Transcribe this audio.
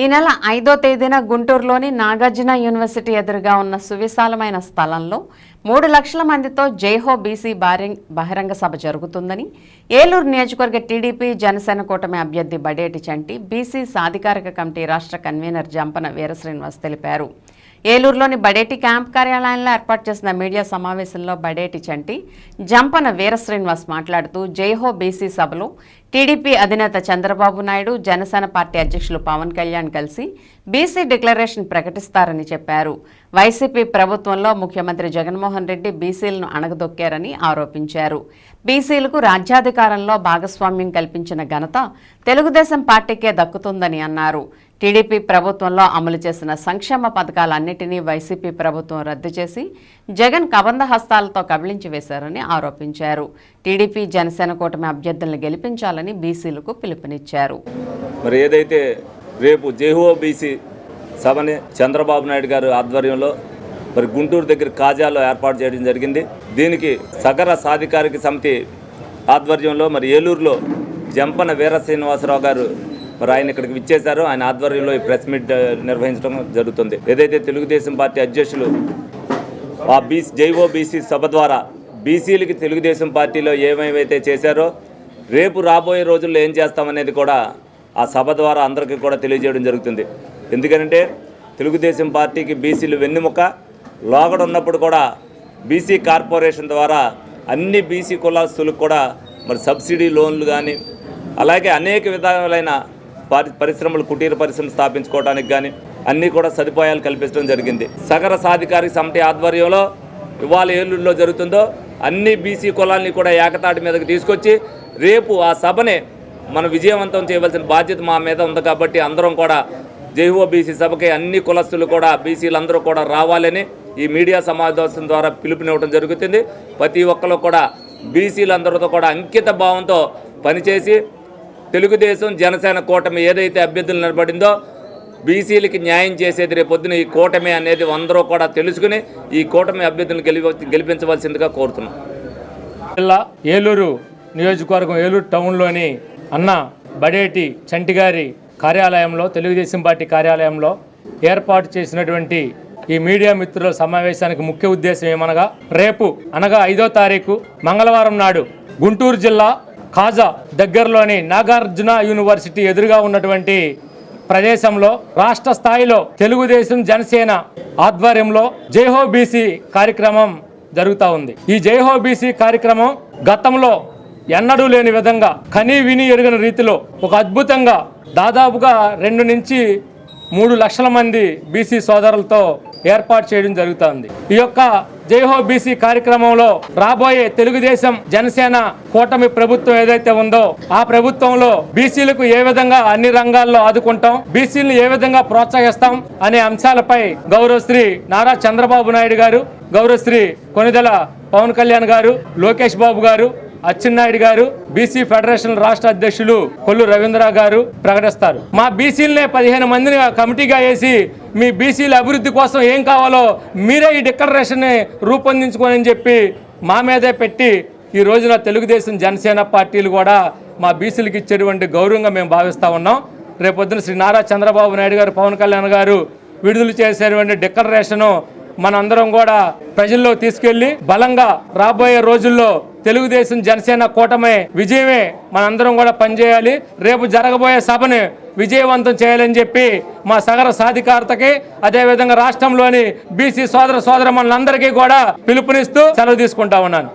ఈ నెల ఐదో తేదీన గుంటూరులోని నాగార్జున యూనివర్సిటీ ఎదురుగా ఉన్న సువిశాలమైన స్థలంలో మూడు లక్షల మందితో జైహో బీసీ బారింగ్ బహిరంగ సభ జరుగుతుందని ఏలూరు నియోజకవర్గ టీడీపీ జనసేన కూటమి అభ్యర్థి బడేటి చంటి బీసీ సాధికారిక కమిటీ రాష్ట్ర కన్వీనర్ జంపన వీరశ్రీనివాస్ తెలిపారు. ఏలూరులోని బడేటి క్యాంప్ కార్యాలయంలో ఏర్పాటు చేసిన మీడియా సమావేశంలో బడేటి చంటి జంపన వీరశ్రీనివాస్ మాట్లాడుతూ జైహో బీసీ సభలో టీడీపీ అధినేత చంద్రబాబు నాయుడు జనసేన పార్టీ అధ్యక్షులు పవన్ కళ్యాణ్ కలిసి బీసీ డిక్లరేషన్ ప్రకటిస్తారని చెప్పారు. వైసీపీ ప్రభుత్వంలో ముఖ్యమంత్రి జగన్మోహన్ రెడ్డి బీసీలను అణగదొక్కారని ఆరోపించారు. బీసీలకు రాజ్యాధికారంలో భాగస్వామ్యం కల్పించిన ఘనత తెలుగుదేశం పార్టీకే దక్కుతుందని అన్నారు. టీడీపీ ప్రభుత్వంలో అమలు చేసిన సంక్షేమ పథకాలన్నింటినీ వైసీపీ ప్రభుత్వం రద్దు చేసి జగన్ కబంధ హస్తాలతో కబళించి వేశారని ఆరోపించారు. టీడీపీ జనసేన కూటమి అభ్యర్థులను గెలిపించాలని బీసీలకు పిలుపునిచ్చారు. మరి ఏదైతే రేపు జేహో బీసీ సభని చంద్రబాబు నాయుడు గారు ఆధ్వర్యంలో మరి గుంటూరు దగ్గర కాజాలో ఏర్పాటు చేయడం జరిగింది. దీనికి సగర సాధికారిక సమితి ఆధ్వర్యంలో మరి ఏలూరులో జంపన వీర శ్రీనివాసరావు గారు మరి ఆయన ఇక్కడికి విచ్చేశారు. ఆయన ఆధ్వర్యంలో ఈ ప్రెస్ మీట్ నిర్వహించడం జరుగుతుంది. ఏదైతే తెలుగుదేశం పార్టీ అధ్యక్షులు ఆ బీసీ జైవో బీసీ సభ ద్వారా బీసీలకి తెలుగుదేశం పార్టీలో ఏమేమైతే చేశారో రేపు రాబోయే రోజుల్లో ఏం చేస్తామనేది కూడా ఆ సభ ద్వారా అందరికీ కూడా తెలియజేయడం జరుగుతుంది. ఎందుకంటే తెలుగుదేశం పార్టీకి బీసీలు వెన్నెముక లోగడ ఉన్నప్పుడు కూడా బీసీ కార్పొరేషన్ ద్వారా అన్ని బీసీ కులాస్తులకు కూడా మరి సబ్సిడీ లోన్లు కానీ అలాగే అనేక విధాలైన పరిశ్రమలు కుటీర పరిశ్రమలు స్థాపించుకోవడానికి కానీ అన్నీ కూడా సదుపాయాలు కల్పించడం జరిగింది. సగర సాధికారి సమితి ఆధ్వర్యంలో ఇవాళ ఏలూరులో జరుగుతుందో అన్ని బీసీ కులాల్ని కూడా ఏకతాటి మీదకి తీసుకొచ్చి రేపు ఆ సభనే మనం విజయవంతం చేయవలసిన బాధ్యత మా మీద ఉంది కాబట్టి అందరం కూడా జైహో బీసీ సభకి అన్ని కులస్తులు కూడా బీసీలందరూ కూడా రావాలని ఈ మీడియా సమావేశం ద్వారా పిలుపునివ్వడం జరుగుతుంది. ప్రతి ఒక్కరు కూడా బీసీలందరితో కూడా అంకిత భావంతో పనిచేసి తెలుగుదేశం జనసేన కూటమి ఏదైతే అభ్యర్థులు నిలబడిందో బీసీలకి న్యాయం చేసేది రేపొద్దున ఈ కూటమి అనేది అందరూ కూడా తెలుసుకుని ఈ కూటమి అభ్యర్థులను గెలిపి గెలిపించవలసిందిగా కోరుతున్నాం. జిల్లా ఏలూరు నియోజకవర్గం ఏలూరు టౌన్లోని అన్న బడేటి చంటిగారి కార్యాలయంలో తెలుగుదేశం పార్టీ కార్యాలయంలో ఏర్పాటు చేసినటువంటి ఈ మీడియా మిత్రుల సమావేశానికి ముఖ్య ఉద్దేశం ఏమనగా రేపు అనగా ఐదో తారీఖు మంగళవారం నాడు గుంటూరు జిల్లా ఖాజా దగ్గరలోని నాగార్జున యూనివర్సిటీ ఎదురుగా ఉన్నటువంటి ప్రదేశంలో రాష్ట్ర స్థాయిలో తెలుగుదేశం జనసేన ఆధ్వర్యంలో జైహో బీసీ కార్యక్రమం జరుగుతూ ఉంది. ఈ జైహో బీసీ కార్యక్రమం గతంలో ఎన్నడూ లేని విధంగా కనీ విని ఎరుగని రీతిలో ఒక అద్భుతంగా దాదాపుగా రెండు నుంచి మూడు లక్షల మంది బీసీ సోదరులతో ఏర్పాటు చేయడం జరుగుతుంది ఈ యొక్క జైహో బీసీ కార్యక్రమంలో రాబోయే తెలుగుదేశం జనసేన కూటమి ప్రభుత్వం ఏదైతే ఉందో ఆ ప్రభుత్వంలో బీసీలకు ఏ విధంగా అన్ని రంగాల్లో ఆదుకుంటాం బీసీలను ఏ విధంగా ప్రోత్సహిస్తాం అనే అంశాలపై గౌరవశ్రీ నారా చంద్రబాబు నాయుడు గారు గౌరవశ్రీ కొనిదెల పవన్ కళ్యాణ్ గారు లోకేష్ బాబు గారు అచ్చెన్నాయుడు గారు బీసీ ఫెడరేషన్ రాష్ట్ర అధ్యక్షులు కొల్లు రవీంద్ర గారు ప్రకటిస్తారు. మా బీసీలనే పదిహేను మందిని కమిటీగా వేసి మీ బీసీల అభివృద్ధి కోసం ఏం కావాలో మీరే ఈ డిక్లరేషన్ని రూపొందించుకోనని చెప్పి మా మీదే పెట్టి ఈ రోజున తెలుగుదేశం జనసేన పార్టీలు కూడా మా బీసీలకు ఇచ్చేటువంటి గౌరవంగా మేము భావిస్తూ ఉన్నాం. రేపొద్దున శ్రీ నారా చంద్రబాబు నాయుడు గారు పవన్ కళ్యాణ్ గారు విడుదల చేసేటువంటి డిక్లరేషను మనందరం కూడా ప్రజల్లో తీసుకెళ్ళి బలంగా రాబోయే రోజుల్లో తెలుగుదేశం జనసేన కూటమి విజయమే మనందరం కూడా పనిచేయాలి. రేపు జరగబోయే సభని విజయవంతం చేయాలని చెప్పి మా సగర సాధికారతకి అదేవిధంగా రాష్ట్రంలోని బీసీ సోదర సోదర కూడా పిలుపునిస్తూ సెలవు తీసుకుంటా ఉన్నాను.